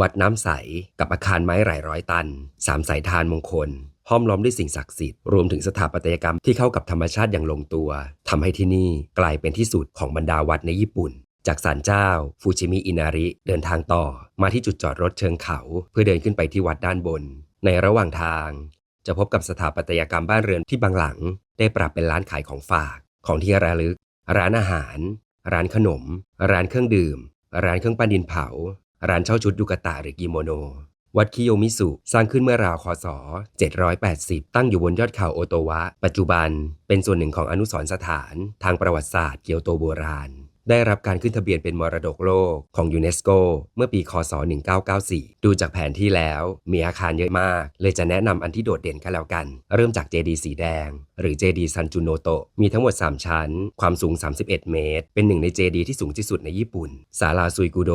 วัดน้ำใส กับอาคารไม้หลายร้อยตัน สามสายทานมงคล ห้อมล้อมด้วยสิ่งศักดิ์สิทธิ์ รวมถึงสถาปัตยกรรมที่เข้ากับธรรมชาติอย่างลงตัวทำให้ที่นี่กลายเป็นที่สุดของบรรดาวัดในญี่ปุ่น จากศาลเจ้า ฟูจิมิอินาริ เดินทางต่อ มาที่จุดจอดรถเชิงเขา เพื่อเดินขึ้นไปที่วัดด้านบน ในระหว่างทาง จะพบกับสถาปัตยกรรมบ้านเรือนที่บางหลัง ได้ปรับเป็นร้านขายของฝาก ของที่ระลึก ร้านอาหาร ร้านขนม ร้านเครื่องดื่ม ร้านเครื่องปั้นดินเผา ร้านเช่าชุดยูกาตะหรือกิโมโน วัดคิโยมิสุ สร้างขึ้นเมื่อราวคศ 780 ตั้งอยู่บนยอดเขาโอโตวะ ปัจจุบันเป็นส่วนหนึ่งของอนุสรณ์สถาน ทางประวัติศาสตร์เกียวโตโบราณ ได้รับการขึ้นทะเบียนเป็นมรดกโลกของยูเนสโกเมื่อปีคศ 1994 ดูจากแผนที่แล้วมีอาคารเยอะมาก เลยจะแนะนำอันที่โดดเด่นกันแล้วกัน เริ่มจากเจดีสีแดง หรือเจดีซันจูโนโตะมีทั้งหมด 3 ชั้น ความสูง 31 เมตร เป็นหนึ่งในเจดีที่สูงที่สุดในญี่ปุ่นศาลาซุยกุโด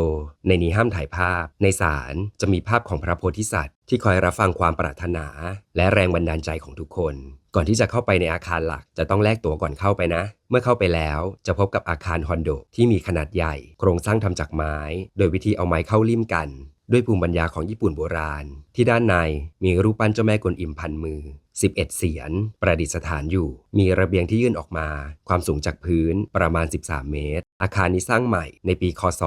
ในนี้ห้ามถ่ายภาพ ในศาลจะมีภาพของพระโพธิสัตว์ ที่คอยรับฟังความปรารถนา และแรงบันดาลใจของทุกคน ก่อนที่จะเข้าไปในอาคารหลักจะต้องแลกตั๋วก่อนเข้าไปนะ เมื่อเข้าไปแล้วจะพบกับอาคารฮอนโดที่มีขนาดใหญ่ โครงสร้างทำจากไม้ โดยวิธีเอาไม้เข้าลิ่มกัน ด้วยภูมิปัญญาของญี่ปุ่นโบราณ ที่ด้านในมีรูปปั้นเจ้าแม่กวนอิมพันมือ 11 เสียน ประดิษฐานอยู่ มีระเบียงที่ยื่นออกมา ความสูงจากพื้นประมาณ 13 เมตร อาคารนี้สร้างใหม่ในปีคศ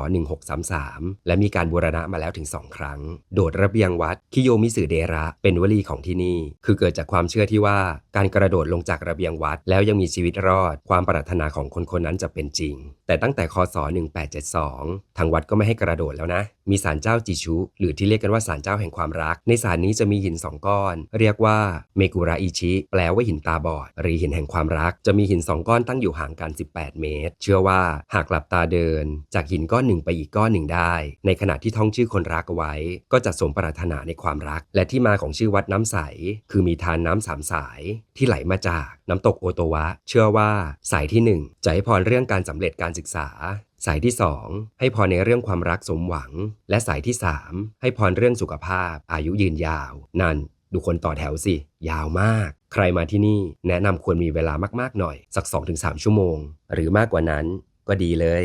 1633 และมีการบูรณะมาแล้วถึง 2 ครั้ง โดดระเบียงวัดคิโยมิสึเดระ เป็นวลีของที่นี่ คือเกิดจากความเชื่อที่ว่าการกระโดดลงจากระเบียงวัด แล้วยังมีชีวิตรอด ความปรารถนาของคนคนนั้นจะเป็นจริง แต่ตั้งแต่คศ 1872 ทางวัดก็ไม่ให้กระโดดแล้วนะ มีศาลเจ้าจิชุ หรือที่เรียกกันว่าศาลเจ้าแห่งความรัก ในศาลนี้จะมีหินสองก้อน เรียกว่าเมกุระอิชิ แปลว่าหินตาบอดหรือหินแห่งความรัก จะมีหินสองก้อนตั้งอยู่ห่างกัน 18 เมตร เชื่อว่าหากหลับตาเดิน จากหินก้อนหนึ่งไปอีกก้อนหนึ่งได้ ในขณะที่ท่องชื่อคนรักเอาไว้ ก็จะสมปรารถนาในความรัก และที่มาของชื่อวัดน้ำใส คือมีทานน้ำสามสายที่ไหลมาจากน้ำตกโอโตวะ เชื่อว่าสายที่หนึ่งจะให้พรเรื่องการสำเร็จการศึกษาสายที่ 2 ให้พรในเรื่องความรักสมหวัง และสายที่ 3 ให้พรเรื่องสุขภาพ อายุยืนยาว นั่น ดูคนต่อแถวสิ ยาวมาก ใครมาที่นี่แนะนำควรมีเวลามากๆหน่อย สัก 2-3 ชั่วโมง หรือมากกว่านั้นก็ดีเลย